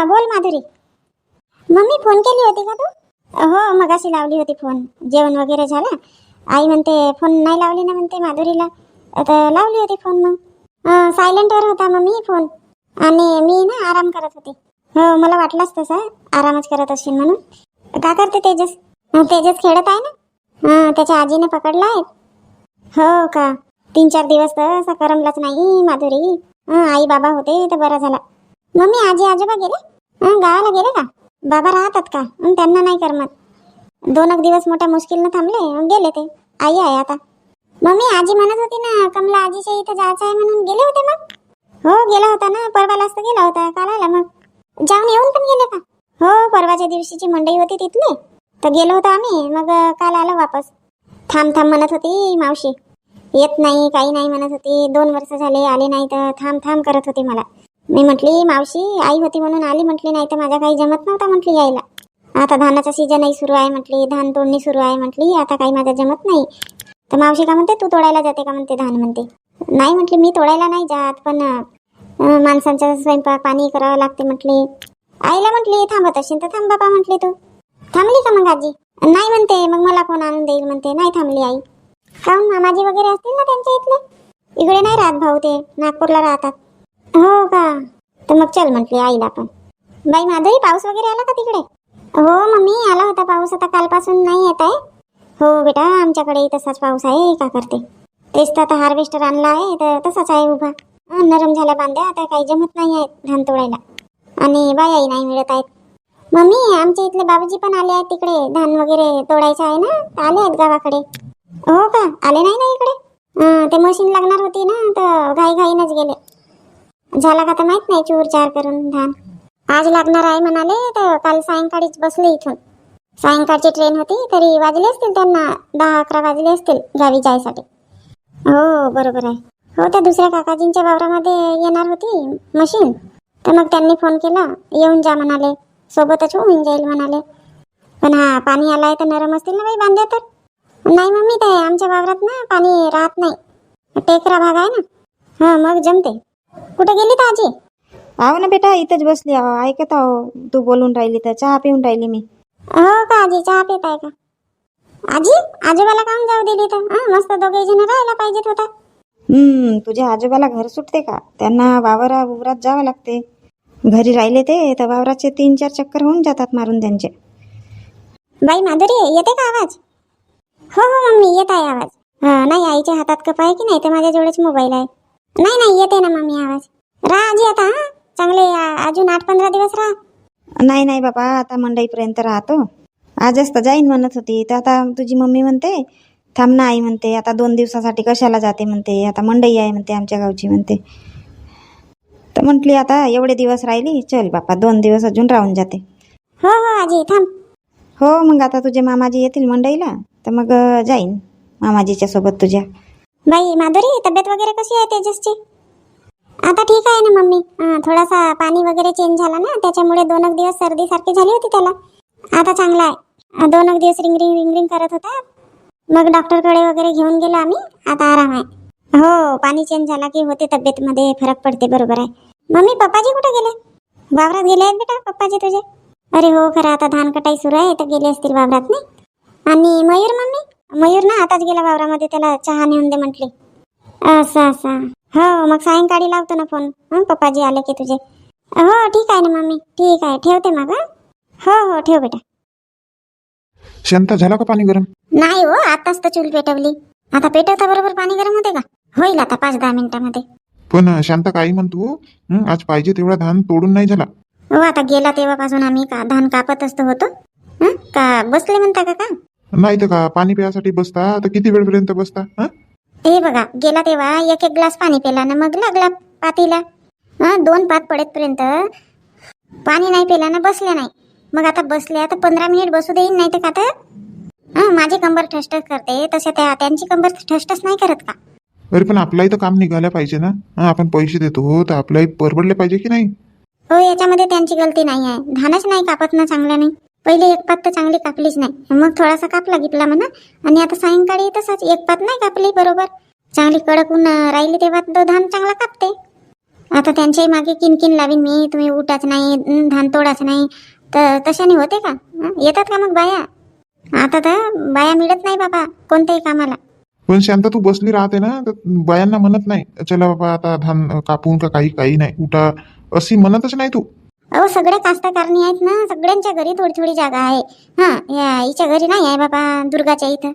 हां बोल Madhuri. Mummy phone केली होती का तू? हो मगाशी लावली होती फोन. जेवण वगैरे झालं. आई म्हणते फोन नाही लावली ना म्हणते माधुरीला. आता लावली होती फोन मग. सायलेंटवर होता मम्मी फोन. आणि मी ना आराम करत होते. हो मला वाटलंच तसं. आरामच करत असेल म्हणून. का करते तेजस? तेजस खेळत आहे ना? हां त्याच्या आजीने पकडला आहे. हो का? तीन चार दिवस तर असा करमलाच नाही माधुरी. आई बाबा होते तर बरा झाला. मम्मी आजी आजोबा गेले? हं, गावाला गेले का? बाबा राहतात का? हं, त्यांना नाही करमत. दोन एक दिवस मोठ्या मुश्किलनं थांबले गेले ते. आई आहे आता. मम्मी आजी म्हणत होती ना कमला आजीच्या इथं जायचं आहे म्हणून गेले होते मग? हो गेला होता ना परवालाच तर गेला होता काल आला मग. जाऊन येऊन पण गेले का? हो परवाच्या दिवशीची मंडई होती तिथली. तर गेलो होतो आम्ही मग अं, काल आलो वापस. थांब थांब म्हणत होती मावशी. येत नाही काही नाही म्हणत होती. दोन वर्ष झाले आले नाही तर थांब थांब करत होती मला. मी म्हटली मावशी आई होती म्हणून आली म्हटली नाही तर माझा काही जमत नव्हता म्हटली यायला. आता धानाचा सीजनही सुरू आहे म्हटली. धान तोडणी सुरू आहे म्हटली. आता काही माझा जमत नाही. तर मावशी का म्हणते तू तोडायला जाते का? म्हणते धान म्हणते. नाही म्हटली. मी तोडायला नाही जात पण माणसांचा स्वयंपाक पाणी करावं लागते म्हटली. आईला म्हटली थांबत असेल तर थांब बाबा म्हटली तू. थांबली का मग आजी? नाही म्हणते. मग मला कोण आणून देईल म्हणते. नाही थांबली आई. काहून मामाजी वगैरे असतील ना त्यांच्या इथले? इकडे नाही राहत भाऊ ते. नागपूरला राहतात. हो का? तर मग चल म्हटली आईला पण बाई माधुरी पाऊस वगैरे आला का तिकडे? हो मम्मी आला होता पाऊस. आता कालपासून नाही येत आहे. हो बेटा आमच्याकडे तसाच पाऊस आहे. का करते? तेच तर आता हार्वेस्टर आणला आहे तर तसाच आहे उभा. नरम झाल्या बांध्या आता काही जमत नाही आहेत धान तोडायला. आणि बायाही नाही मिळत आहेत. मम्मी आमच्या इथले बाबाजी पण आले आहेत तिकडे. धान वगैरे तोडायचं आहे ना? आले आहेत गावाकडे. हो का? आले नाही ना इकडे? ते मशीन लागणार होती ना तर घाई घाईनच गेले. झाला का तर माहीत नाही चूर चार करून धान. आज लागणार आहे म्हणाले तर काल सायंकाळीच बसले इथून. सायंकाळची ट्रेन होती तरी वाजले असतील त्यांना दहा अकरा वाजले असतील गावी जायसाठी. हो बरोबर आहे. हो त्या दुसऱ्या काकाजींच्या वावरामध्ये येणार होती मशीन. तर मग त्यांनी फोन केला येऊन जा म्हणाले. सोबतच होऊन जाईल म्हणाले. पण हा पाणी आलाय तर नरम असतील ना बाई बांध्या तर? नाही मम्मी ते आमच्या वावरात ना पाणी राहत नाही. टेकरा भाग आहे ना? हा मग जमते. कुठे गेली तर आजी आहो ना बेटा इथंच बसली. आहो ऐकत आहो. तू बोलून राहिली तर चहा पिऊन राहिली मी. हो का आजी? चहा पित आहे का? आजी आजोबाला काम जाऊ दिली तर. हा मस्त दोघे जण राहायला पाहिजेत होता. हम्म तुझ्या आजोबाला घर सुटते का? त्यांना वावरा उवरात जावं लागते. घरी राहिले ते तर वावराचे तीन चार चक्कर होऊन जातात मारून त्यांचे. बाई माधुरी येते का आवाज? हो हो मम्मी येत आहे आवाज. हा नाही आईच्या हातात कप आहे की नाही? तर माझ्या जवळच मोबाईल आहे. नाही नाही येते ना मम्मी आवाज. राहा आजी आता हा. चांगले आ- अजून आठ पंधरा दिवस राहा. नाही नाही बाबा आता मंडईपर्यंत राहतो. आजच तर जाईन म्हणत होती तर आता तुझी मम्मी म्हणते थांब ना आई म्हणते आता दोन दिवसासाठी कशाला जाते म्हणते आता मंडई आहे म्हणते आमच्या गावची म्हणते. तर म्हटली आता एवढे दिवस राहिली चल बापा दोन दिवस अजून राहून जाते. हो हो आजी थांब. हो मग आता तुझे मामाजी येतील मंडईला तर मग अं, जाईन मामाजीच्या सोबत तुझ्या. बाई माधुरी तब्येत वगैरे कशी आहे तेजसची? आता ठीक आहे ना मम्मी. हा, थोडासा पाणी वगैरे चेंज झाला ना त्याच्यामुळे दोन एक दिवस सर्दी सारखी झाली होती त्याला. आता चांगला आहे. दोन एक दिवस रिंगरिंग रिंगरिंग करत होता. मग डॉक्टरकडे वगैरे घेऊन गेलो आम्ही. आता आराम आहे. हो पाणी चेंज झाला की होते तब्येतमध्ये फरक पडते बरोबर आहे. मम्मी पप्पाजी कुठे गेले? वावरात गेले आहेत बेटा पप्पाजी तुझे? अरे हो खरं आता धान कटाई सुरू आहे तर गेले असतील वावरात नाही? आणि मयूर मम्मी? मयूर ना आताच गेला वावरामध्ये त्याला चहा नेऊन दे म्हटली. असं असं. हो मग सायंकाळी लावतो ना फोन. हं पप्पाजी आले की तुझे. हो ठीक आहे ना मम्मी. ठीक आहे. ठेवते मग हं? हो हो ठेव बेटा. शांता झाला का पाणी गरम? नाही हो आताच तर चूल पेटवली. आता पेटवता बरोबर पाणी गरम होते का? होईल आता पाच दहा मिनिटामध्ये. पण अं, शांता काही म्हणतो हं, आज पाहिजे तेवढा धान तोडून नाही झाला. हो आता गेला तेव्हापासून आम्ही का धान कापत असतो होतो. हं? का बसले म्हणता का का? नाही तर का पाणी प्यासाठी बसता? तर किती वेळपर्यंत बसता? हं? हे बघा गेला तेव्हा एक एक ग्लास पाणी पिला ना मग लागला पातीला. हा दोन पात पडेपर्यंत पाणी नाही पिला ना बसले नाही. मग आता बसले आता पंधरा मिनिट बसू देईन नाही तर का तर? हं, माझी कंबर ठसठस करते तसे त्या त्यांची कंबर ठसठस नाही करत का? अरे पण आपलाही तर काम निघायला पाहिजे ना? हं, आपण पैसे देतो तर आपल्याही परवडले पाहिजे की नाही? हो याच्यामध्ये त्यांची गलती नाही आहे. धानच नाही कापत ना चांगला नाही पहिले एक पात तर चांगली कापलीच नाही. मग थोडासा कापला गिपला म्हणा. आणि आता सायंकाळी तसाच एक पात नाही कापली बरोबर? चांगली कडक ऊन राहिली तेव्हा तो धान चांगला कापते. आता त्यांच्याही मागे किनकिन लावीन मी तुम्ही उठाच नाही धान तोडाच नाही. तर तशाने होते का? येतात का मग बाया? आता तर बाया मिळत नाही बाबा कोणत्याही कामाला. पण शांता तू बसली राहते ना तर बायांना म्हणत नाही चला बाबा आता धान कापून का काही काही नाही उठा. अशी म्हणतच नाही तू. अहो सगळे कास्तकारणी आहेत ना सगळ्यांच्या घरी थोडी थोडी जागा आहे. हा या हिच्या घरी नाही आहे बाबा दुर्गाच्या इथं.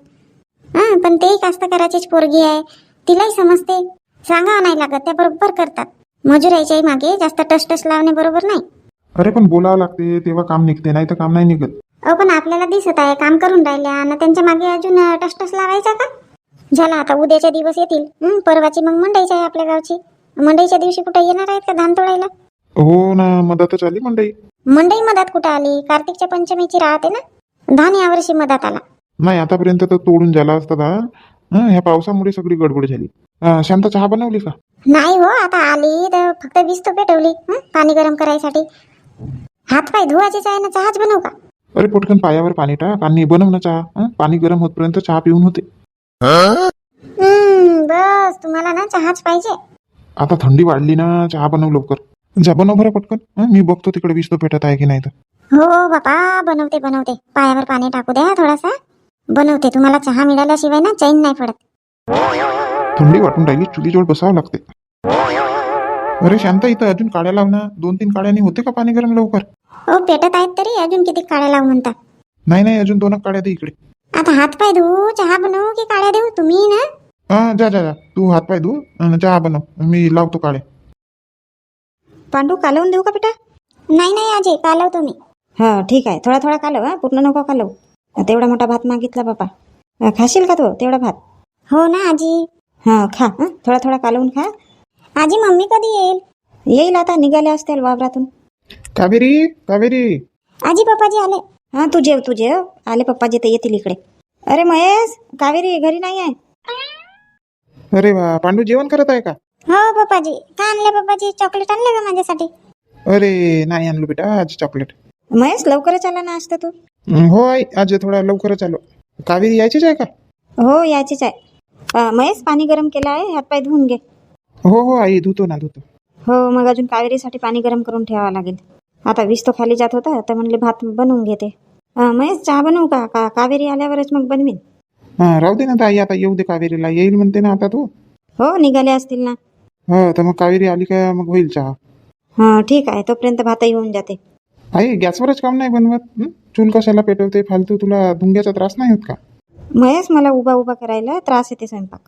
हा पण तेही कास्तकाराचीच पोरगी आहे. तिलाही समजते. सांगावं नाही लागत त्या बरोबर करतात. मजुराईच्याही मागे जास्त टसटस लावणे बरोबर नाही. अरे पण बोलावं लागते तेव्हा काम निघते नाही तर काम नाही निघत. अहो पण आपल्याला दिसत आहे काम करून राहिल्या आणि त्यांच्या मागे अजून टसटस लावायचा का? झाला आता उद्याच्या दिवस येतील. हं, परवाची मग मंडईच आहे आपल्या गावची. मंडईच्या दिवशी कुठे येणार आहेत का धान तोडायला हो ना मदतच आली मंडई. मंडई मधात कुठं आली? कार्तिकच्या पंचमीची राहते ना? धान यावर्षी मधात आला. नाही आतापर्यंत तर तोडून झाला असता दा हं, ह्या पावसामुळे सगळी गडबड झाली. अं, शांता चहा बनवली का? नाही हो आता आली तर फक्त वीज तो पेटवली हं, पाणी गरम करायसाठी. हात पाय धुवायचेच आहे ना चहाच बनवू का? अरे पटकन पायावर पाणी टाक आणि बनव ना चहा हं? पाणी गरम होतपर्यंत चहा पिऊन होते. हम्म, बस तुम्हाला ना चहाच पाहिजे. आता थंडी वाढली ना चहा बनव लवकर. जा बनव बरं पटकन? मी बघतो तिकडे वीज तो पेटत आहे की नाही तर. हो बापा बनवते बनवते. पायावर पाणी टाकू द्या थोडासा. बनवते तुम्हाला चहा मिळाल्याशिवाय ना चैन नाही पडत. थंडी वाटून राहिली चुलीजवळ बसावं लागते. अरे शांता इथं अजून काड्या लाव ना. दोन तीन काड्यानी होते का पाणी गरम लवकर? हो पेटत आहेत तरी. अजून किती काळ्या लावू म्हणता? नाही नाही अजून दोन काड्या दे इकडे. आता हात पाय धुवू चहा बनवू की काळ्या देऊ? तुम्ही ना? हा जा जा जा. तू हात पाय धू आणि चहा बनव. मी लावतो काड्या. पांडू कालवून देऊ का बेटा? नाही नाही आजी कालवतो मी. हा ठीक आहे. थोडा थोडा कालव हा. पूर्ण नको कालव. तेवढा मोठा भात मागितला बापा. खाशील का तो तेवढा भात? हो ना आजी. हा खा हं? थोडा थोडा कालवून खा. आजी मम्मी कधी येईल? येईल आता निघाले असतील वावरातून. कावेरी कावेरी. आजी पप्पाजी आले. हा तू जेव तू जेव. आले पप्पाजी ते येतील इकडे. अरे महेश कावेरी घरी नाही आहे? अरे वा पांडू जेवण करत आहे का? हो पप्पाजी. काय आणले पप्पाजी? चॉकलेट आणले का माझ्यासाठी? अरे नाही आणलो बेटा. आज चॉकलेट महेश लवकरच आला ना असतं तू? हं, आई आज थोडा लवकरच आलो. कावेरी यायचीच आहे का? हो याचीच आहे. अं, महेश पाणी गरम केलं आहे? हातपाय धुवून घे. हो हो आई धुतो ना धुतो. हो मग अजून कावेरीसाठी पाणी गरम करून ठेवावं लागेल. आता वीस तो खाली जात होता तर म्हणले भात बनवून घेते. अं, महेश चहा बनवू का? का कावेरी आल्यावरच मग बनवीन. हा राहू दे ना ताई. आता येऊ दे कावेरीला. येईल म्हणते ना आता तू. हो निघाले असतील ना. हो तर मग कावेरी आली का मग होईल चहा. हा ठीक आहे तोपर्यंत भातही होऊन जाते. आई गॅसवरच काम नाही बनवत? हं? चूल कशाला पेटवते फालतू तुला धुंग्याचा त्रास नाही होत का? महेश मला उभा उभा करायला त्रास येते स्वयंपाक.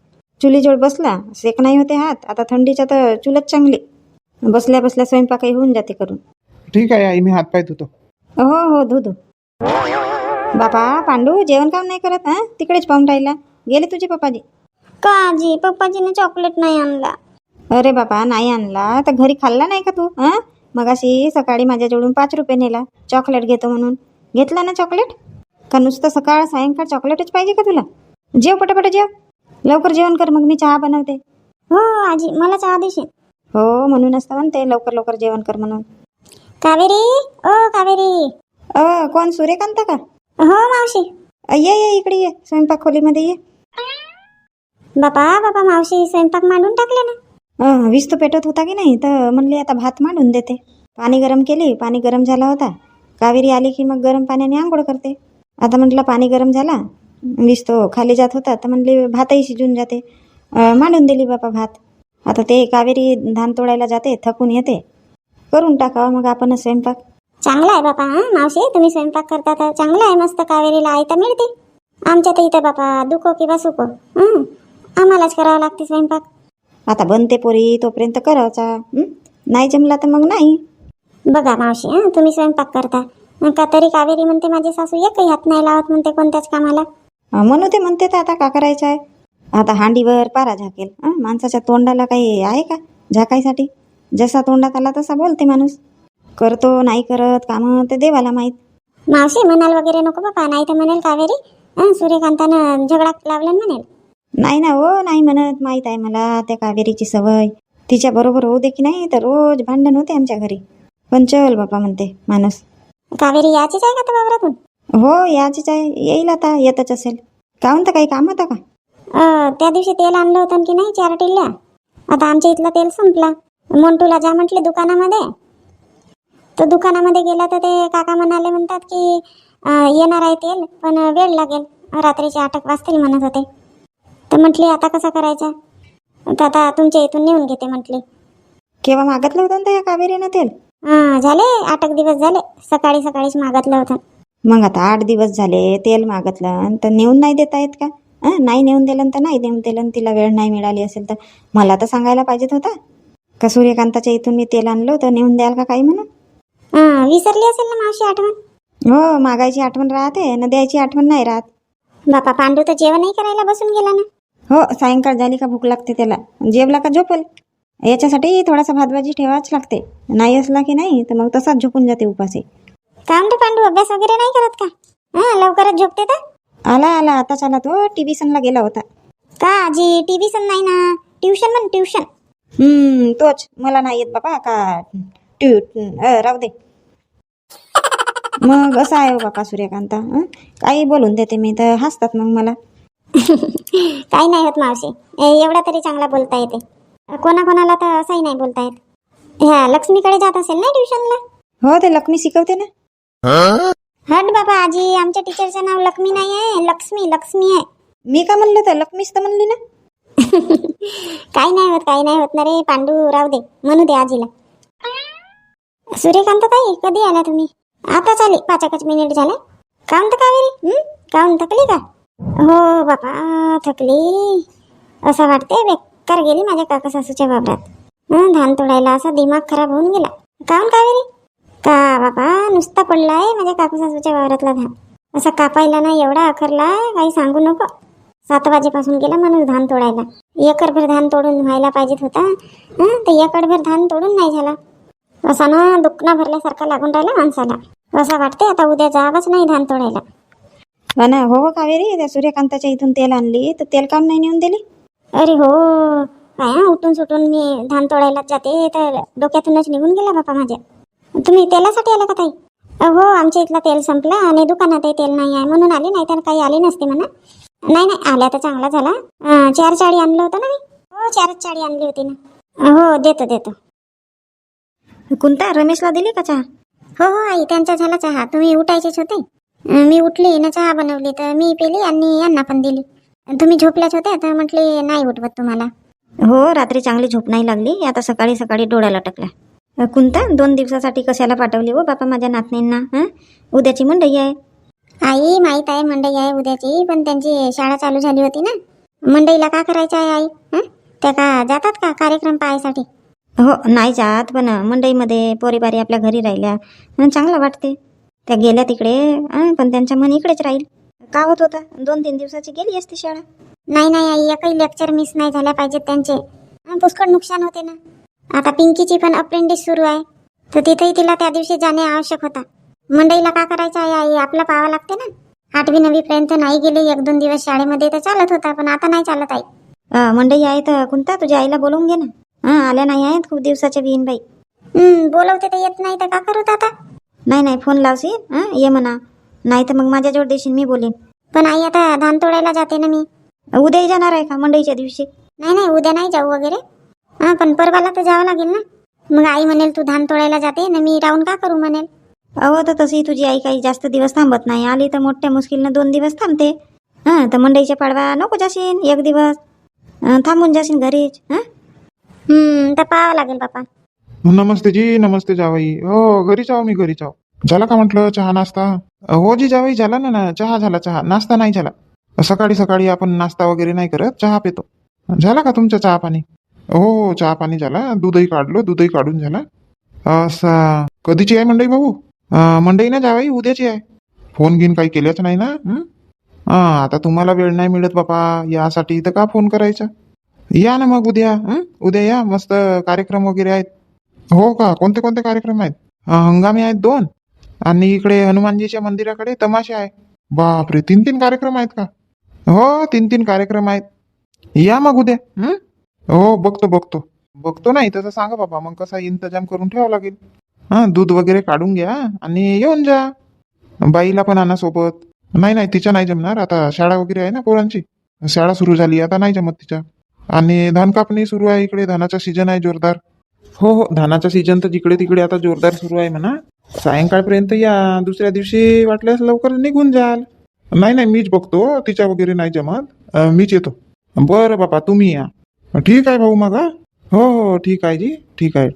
चुलीजवळ बसला सेक नाही होते हात आता थंडीच्या तर चुलच चांगली. बसल्या बसल्या स्वयंपाकही होऊन जाते करून. ठीक आहे आई मी हातपाय धुतो. हो हो धू धू. बापा पांडू जेवण काम नाही करत हा? तिकडेच पाहून राहिला. गेले तुझे पप्पाजी? का आजी पप्पाजीने चॉकलेट नाही आणला. अरे बाबा नाही आणला. तर घरी खाल्ला नाही का तू? हा मग अशी सकाळी माझ्याजवळून पाच रुपये नेला. चॉकलेट घेतो म्हणून. घेतला ना चॉकलेट? का नुसतं सकाळ सायंकाळ चॉकलेटच पाहिजे का तुला? जेव पटापट जेव. लवकर जेवण कर मग मी चहा बनवते. हो आजी. मला चहा देशील? हो म्हणूनच तर म्हणते लवकर लवकर जेवण कर म्हणून. कावेरी? ओ कावेरी. अ कोण? सूर्यकांत का? हो मावशी. अ, ये ये इकडे ये. स्वयंपाक खोलीमध्ये ये. बापा बापा मावशी स्वयंपाक मांडून टाकले ना. वीज तो पेटत होता की नाही? तर म्हणले आता भात मांडून देते. पाणी गरम केली पाणी गरम झाला होता. कावेरी आली की मग गरम पाण्याने आंघोळ करते. आता म्हटलं पाणी गरम झाला वीज तो खाली जात होता. तर म्हणले भातही शिजून जाते. मांडून दिली बापा भात. आता ते कावेरी धान तोडायला जाते थकून येते. करून टाकावा मग आपण स्वयंपाक. चांगला आहे बापा हा मावशी तुम्ही स्वयंपाक करता तर चांगला आहे मस्त कावेरीला आयता मिळते. आमच्या तर इथं बापा दुखो किंवा सुको आम्हालाच करावं लागते स्वयंपाक. आता बनते पोरी तोपर्यंत करायचा? नाही जमला तर मग नाही. बघा मावशी हं, तुम्ही स्वयंपाक करता. का तरी कावेरी म्हणते माझी सासू एकही हात नाही लावत म्हणते कोणत्याच कामाला. म्हणू ते म्हणते तर आता का करायचं आहे? आता हांडीवर पारा झाकेल. माणसाच्या तोंडाला काही आहे का झाकायसाठी? जसा तोंडात आला तसा बोलते माणूस. करतो नाही करत कामं ते देवाला माहीत. मावशी म्हणाल वगैरे नको बापा नाही तर म्हणेल कावेरी. हं, सूर्यकांतानं झगडा लावला म्हणेल. नाही ना हो नाही म्हणत. माहीत आहे मला त्या कावेरीची सवय. तिच्या बरोबर होऊ दे की नाही तर रोज भांडण होते आमच्या घरी. पण चल बापा म्हणते माणूस. कावेरी याचीच आहे का त्या वावरातून? हो याचीच आहे. येईल आता येतच असेल. काहून तर काही काम होतं का? अं, त्या दिवशी तेल आणलं होतं की नाही चार टिल्ल्या आता आमच्या इथलं तेल संपला. मोंटूला जा म्हटले दुकानामध्ये. तर दुकानामध्ये गेला तर ते काका म्हणाले म्हणतात की अं, येणार आहे तेल पण वेळ लागेल. रात्रीचे आठ एक वाजतील म्हणत होते. तर म्हटली आता कसं करायचं? तर आता तुमच्या इथून नेऊन घेते म्हटली. केव्हा मागितलं होतं ना त्या कावेरीनं तेल? हां झाले. आठ एक दिवस झाले. सकाळी सकाळीच मागितलं होतं. मग आता आठ दिवस झाले तेल मागितलं. तर नेऊन नाही देता येत का? हं? नाही नेऊन दिलं तर नाही नेऊन दिलं आणि तिला वेळ नाही मिळाली असेल तर? मला तर सांगायला पाहिजेत होता. का सूर्यकांताच्या इथून मी तेल आणलं होतं? नेऊन द्याल का काही म्हणून? हां विसरली असेल ना मावशी आठवण? हो मागायची आठवण राहते. न द्यायची आठवण नाही राहत. बापा पांडू तर जेवणही करायला बसून गेला ना. हो सायंकाळ झाली का भूक लागते त्याला. जेवला का झोपेल? याच्यासाठी थोडासा भातभाजी ठेवाच लागते. नाही असला की नाही तर मग तसाच झोपून जाते उपाशी. का म्हणतो पांडू अभ्यास वगैरे नाही करत का? हां लवकरच झोपते तर. आला आला. आताच आला तो टीव्हीसनला गेला होता. का आजी टीव्ही सन नाही ना? ट्युशन म्हण ट्युशन. हम्म तोच. मला नाही येत बाबा का? ट्यू राहू दे. मग असं आहे हो बापा सूर्यकांता हं? काही बोलून देते मी तर हसतात मग मला. काही नाही होत मावशी. एवढा तरी चांगला बोलता येते. कोणाकोणाला तर असंही नाही बोलता येत. ह्या लक्ष्मीकडे जात असेल ना ट्युशनला? हो ते लक्ष्मी शिकवते ना. हट बाबा आजी आमच्या टीचरचं नाव लक्ष्मी नाही आहे लक्ष्मी लक्ष्मी आहे. मी का म्हणलं तर लक्ष्मीच तर म्हणली ना? काही नाही होत काही नाही होत. ना रे पांडू राहू दे. म्हणू दे आजीला. सूर्यकांत ताई कधी आला तुम्ही? आता चाले पाच एकच मिनिट झाले तर कावेरी? काऊन थकली का? हो बापा थकली. असं वाटते बेकार गेली माझ्या काका सासूच्या वावरात. धान तोडायला असा दिमाग खराब होऊन गेला. काऊन कावेरी? का बाबा नुसता पडलाय माझ्या काकू सासूच्या वावरातला धान. असा कापायला ना एवढा अखरला काही सांगू नको. सात वाजेपासून गेला माणूस धान तोडायला. एकरभर धान तोडून व्हायला पाहिजेत होता. हं, तर एकरभर धान तोडून नाही झाला. असा ना दुखणा भरल्यासारखा लागून राहिला माणसाला. असं वाटते आता उद्या जावंच नाही धान तोडायला. ना हो हो कावेरी? त्या सूर्यकांताच्या इथून तेल आणली. तर तेल काम नाही नेऊन दिली? अरे हो काय उठून सुटून मी धान तोडायला जाते तर डोक्यातूनच निघून गेला बापा माझ्या. तुम्ही तेलासाठी आला का ताई? हो आमच्या इथला तेल संपला आणि दुकानातही तेल नाही आहे. म्हणून आली नाही तर काही आली नसते म्हणा. नाही नाही आल्या तर चांगला झाला. चार चाळी आणलं होतं ना मी? हो चारच चाळी आणली होती ना. हो देतो देतो. कोणता रमेशला दिली का चहा? हो हो आई त्यांचा झाला चहा. तुम्ही उठायचेच होते? मी उठली ना चहा बनवली तर मी पेली आणि यांना पण दिली. तुम्ही झोपल्याच होत्या तर म्हटले नाही उठवत तुम्हाला. हो रात्री चांगली झोप नाही लागली. आता सकाळी सकाळी डोळ्याला टकल्या. कोणता दोन दिवसासाठी कशाला पाठवली हो बापा माझ्या नातनींना हं? उद्याची मंडई आहे. आई माहीत आहे मंडई आहे उद्याची पण त्यांची शाळा चालू झाली होती ना. मंडईला का करायचं आहे आई हं? त्या का जातात का कार्यक्रम पाहायसाठी? हो नाही जात पण मंडईमध्ये पोरीबारी आपल्या घरी राहिल्या चांगलं वाटते. त्या गेल्या तिकडे पण त्यांच्या मन इकडेच राहील. का होत होता? दोन तीन दिवसाची गेली असती शाळा. नाही नाही आई एकही लेक्चर मिस नाही झाल्या पाहिजेत त्यांचे. पुष्कळ नुकसान होते ना. आता पिंकीची पण अप्रेंटिस सुरू आहे. तर तिथेही तिला त्या दिवशी जाणे आवश्यक होता. मंडईला का करायचं आहे आई? आपलं पाहावं लागते ना. आठवी नववी पर्यंत नाही गेले एक दोन दिवस शाळेमध्ये तर चालत होता पण आता नाही चालत आई. मंडई आहे तर कोणता तुझ्या आईला बोलवून घे ना. हं, आल्या नाही आहेत खूप दिवसाच्या विहीन बाई बोलवते तर येत नाही तर का करू आता? नाही नाही फोन लावशील? हां? ये म्हणा. नाही तर मग माझ्याजवळ देशील मी बोलेन. पण आई आता धान तोडायला जाते ना मी. उद्याही जाणार आहे का मंडईच्या दिवशी? नाही नाही उद्या नाही जाऊ वगैरे. हा पण परवाला तर जावं लागेल ना. मग आई म्हणेल तू धान तोडायला जाते ना मी राहून का करू? म्हणेल. अहो तर तशी तुझी आई काही जास्त दिवस थांबत नाही. आली तर मोठ्या मुश्किलनं दोन दिवस थांबते. हां तर मंडईच्या पाडवा नको जाशील एक दिवस. थांबून जाशील घरीच. हां? तर पाहावं लागेल बापा नमस्ते जी नमस्ते जावाई. हो घरी जाऊ मी घरी जाऊ. झाला का म्हटलं चहा नाश्ता? हो जी जावाई झाला ना ना चहा झाला चहा. नाश्ता नाही झाला. सकाळी सकाळी आपण नाश्ता वगैरे नाही करत चहा पितो. झाला का तुमचा चहा पाणी? हो हो चहा पाणी झाला. दूधही काढलो दूधही काढून झाला. असा. कधीची आहे मंडई भाऊ? मंडई ना जावाई उद्याची आहे. फोन घेऊन काही केल्याच नाही ना? हा? आता तुम्हाला वेळ नाही मिळत बापा. यासाठी तर का फोन करायचा? या ना मग उद्या. उद्या या. मस्त कार्यक्रम वगैरे आहेत. हो का? कोणते कोणते कार्यक्रम आहेत? हंगामी आहेत दोन. आणि इकडे हनुमानजीच्या मंदिराकडे तमाशे आहे. बापरे तीन तीन कार्यक्रम आहेत का? हो तीन तीन कार्यक्रम आहेत. या मग उद्या हं? हो बघतो बघतो. बघतो नाही तसं सांगा बाबा मग कसा इंतजाम करून ठेवावा लागेल. हा दूध वगैरे काढून घ्या आणि येऊन जा. बाईला पण आणा सोबत. नाही नाही तिच्या नाही जमणार. आता शाळा वगैरे आहे ना पोरांची. शाळा सुरू झाली आता नाही जमत तिच्या. आणि धान कापणी सुरू आहे इकडे धानाचा सीजन आहे जोरदार. हो हो धानाचा सीजन तर जिकडे तिकडे आता जोरदार सुरू आहे म्हणा. सायंकाळपर्यंत या दुसऱ्या दिवशी वाटल्यास लवकर निघून जाल. नाही नाही मीच बघतो तिच्या वगैरे नाही जमत. अं, मीच येतो. बरं बापा तुम्ही या. ठीक आहे भाऊ मग हा? हो हो ठीक आहे जी ठीक आहे.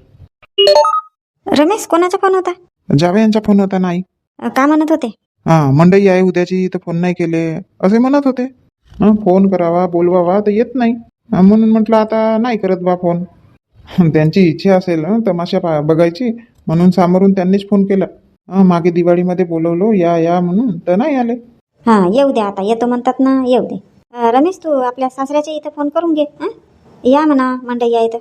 रमेश कोणाचा फोन होता? जावे यांचा फोन होता नाही. अ, का म्हणत होते? हा मंडई आहे उद्याची तर फोन नाही केले. असे म्हणत होते. हं, फोन करावा बोलवावा तर येत नाही. म्हणून म्हटलं आता नाही करत बा फोन त्यांची इच्छा असेल तमाशा पा- बघायची. म्हणून सामोरून त्यांनीच फोन केला. मागे दिवाळीमध्ये बोलवलो या या म्हणून. तर नाही आले. हा येऊ दे आता. येतो म्हणतात ना येऊ दे. रमेश तू आपल्या सासऱ्याच्या इथं फोन करून घे? या म्हणा मंडई या इथं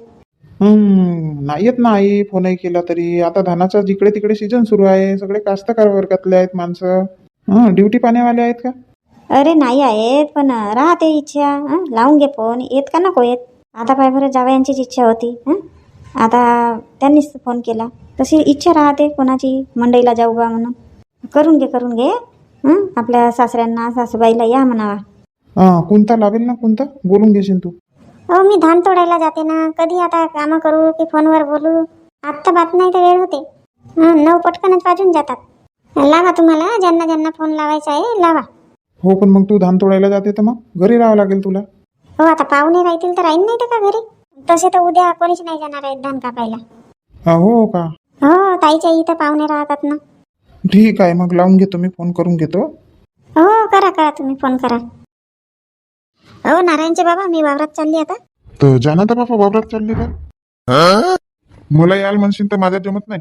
नाही येत ना आई. फोनही केला तरी. आता धानाचा जिकडे तिकडे सीझन सुरू आहे. सगळे कास्तकार वर्गातले आहेत माणसं. ड्युटी पाण्यावाले आहेत का? अरे नाही आहेत पण राहते इच्छा? लावून घे फोन येत का नको येत? आता पाय बरं जावयांचीच इच्छा होती हं? आता त्यांनीच फोन केला. तशी इच्छा राहते कोणाची मंडईला जाऊ बा म्हणून. करून घे करून घे हं? आपल्या सासऱ्यांना सासूबाईला या म्हणावा. हा कोणता लावेल ना कोणता? बोलून घेशील तू. हो मी धान तोडायला जाते ना. कधी आता कामं करू की फोनवर बोलू? आत्ता बात नाही तर वेळ होते. हं, नऊ पटकनच वाजून जातात. लावा तुम्हाला ज्यांना ज्यांना फोन लावायचा आहे लावा. हो पण मग तू धान तोडायला जाते तर मग? घरी राहावं लागेल तुला. हो आता पाहुणे राहतील तर राहीन नाही तर का घरी? तसे तर उद्या कोणीच नाही जाणार आहेत धान कापायला. हा, हो का? हो ताईच्या इथं पाहुणे राहतात ना. ठीक आहे मग लावून घेतो मी फोन करून घेतो. हो करा करा तुम्ही फोन करा. हो नारायणचे बाबा मी वावरात चालली आता. तर जाना तर बाबा वावरात चालली का? मला याल म्हणशील तर माझ्यात जमत नाही.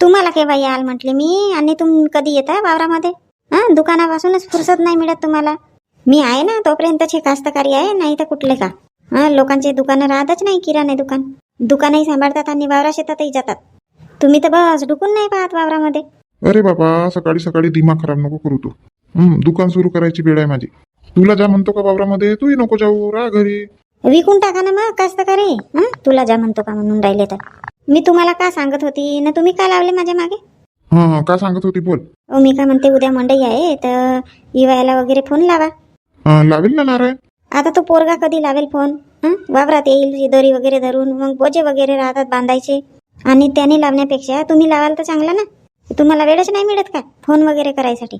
तुम्हाला केव्हा याल म्हटले मी? आणि तुम कधी येताय वावरामध्ये? हा दुकानापासूनच फुरसत नाही मिळत तुम्हाला. मी आहे ना तोपर्यंतचे कास्तकारी आहे नाही तर कुठले का? हा लोकांचे दुकानं राहतच नाही किराणे दुकान. दुकानही सांभाळतात आणि वावरा शेतातही जातात. तुम्ही तर बस डुकून नाही पाहत वावरामध्ये. अरे बाबा सकाळी सकाळी दिमाग खराब नको करू तू. हं, दुकान सुरू करायची वेळ आहे माझी. तुला जा म्हणतो का वावरामध्ये? तूही नको जाऊ राहा घरी. विकून टाका ना मग कास्तकारी. हं? तुला जा म्हणतो का म्हणून राहिले तर. मी तुम्हाला का सांगत होती? ना तुम्ही का लावले माझ्या मागे? हा हा का सांगत होती बोल. ओ मी का म्हणते उद्या मंडई आहे तर इवायला वगैरे फोन लावा. लावेल ना नारायण? आता तो पोरगा कधी लावेल फोन हं? वावरात येईल दोरी वगैरे धरून मग बोजे वगैरे राहतात बांधायचे. आणि त्याने लावण्यापेक्षा तुम्ही लावाल तर चांगला ना? तुम्हाला वेळच नाही मिळत का फोन वगैरे करायसाठी?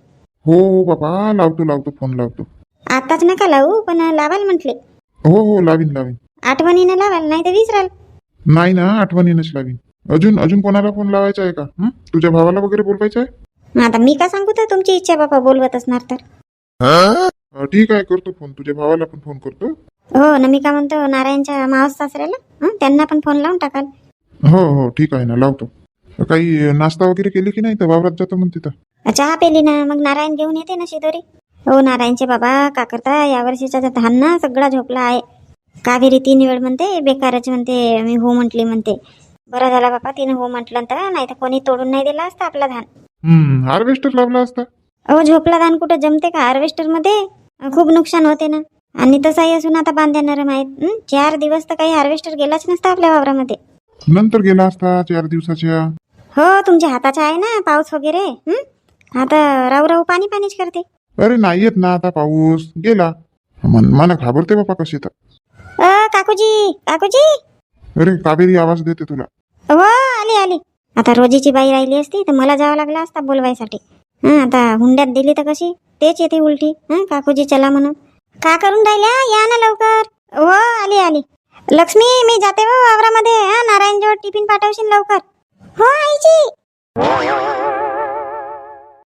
हो हो बाबा लावतो लावतो फोन लावतो. आताच नका लावू पण लावाल म्हटले. हो हो लावीन लावीन. आठवणीनं लावाल नाही तर विसराल. नाही ना आठवणीनच लावीन. अजून अजून कोणाला फोन लावायचा आहे का? हं? तुझ्या भावाला वगैरे बोलवायचं आहे? आता मी का सांगू तर तुमची इच्छा बाबा बोलवत असणार तर? ठीक आहे करतो फोन तुझ्या भावाला पण फोन करतो. हो ना मी का म्हणतो नारायणच्या मावस सासऱ्याला? त्यांना पण फोन लावून टाकाल. हो हो ठीक आहे ना लावतो. काही नाश्ता वगैरे केली की नाही? तर वावरात जातो म्हणते तर. चहा पेली ना मग नारायण घेऊन येते ना शिदोरी. हो नारायणचे बाबा का करता यावर्षीचा जो धान ना सगळा झोपला आहे. कावेरी तीन वेळ म्हणते बेकारच म्हणते मी हो म्हटली म्हणते. बरं झाला बाबा तिने हो म्हटलं तर नाही तर कोणी तोडून नाही दिला असता आपला धान. हार्वेस्टर लावला असता? अहो झोपला धान कुठं जमते का हार्वेस्टरमध्ये? खूप नुकसान होते ना. आणि तसाही असून आता बांध्या नरम आहेत? चार दिवस तर काही हार्वेस्टर गेलाच नसता आपल्या वावरामध्ये. नंतर गेला असता चार दिवसाच्या? हो तुमच्या हाताचा आहे ना पाऊस वगैरे. हं? आता राहू राहू पाणी पाणीच करते. अरे नाही येत ना आता पाऊस. गेला. मन मला घाबरते बापा कशी तर. अ काकूजी काकूजी? अरे कावेरी आवाज देते तुला. हो आली आली. आता रोजीची बाई राहिली असती तर मला जावं लागलं असता बोलवायसाठी. हं आता हुंड्यात दिली तर कशी? तेच येते उलटी. हं काकूजी चला म्हणून. का करून राहिल्या? या ना लवकर. हो आली आली. लक्ष्मी मी जाते हो वावरामध्ये हा नारायण टिफिन पाठवशील लवकर. हो आईची.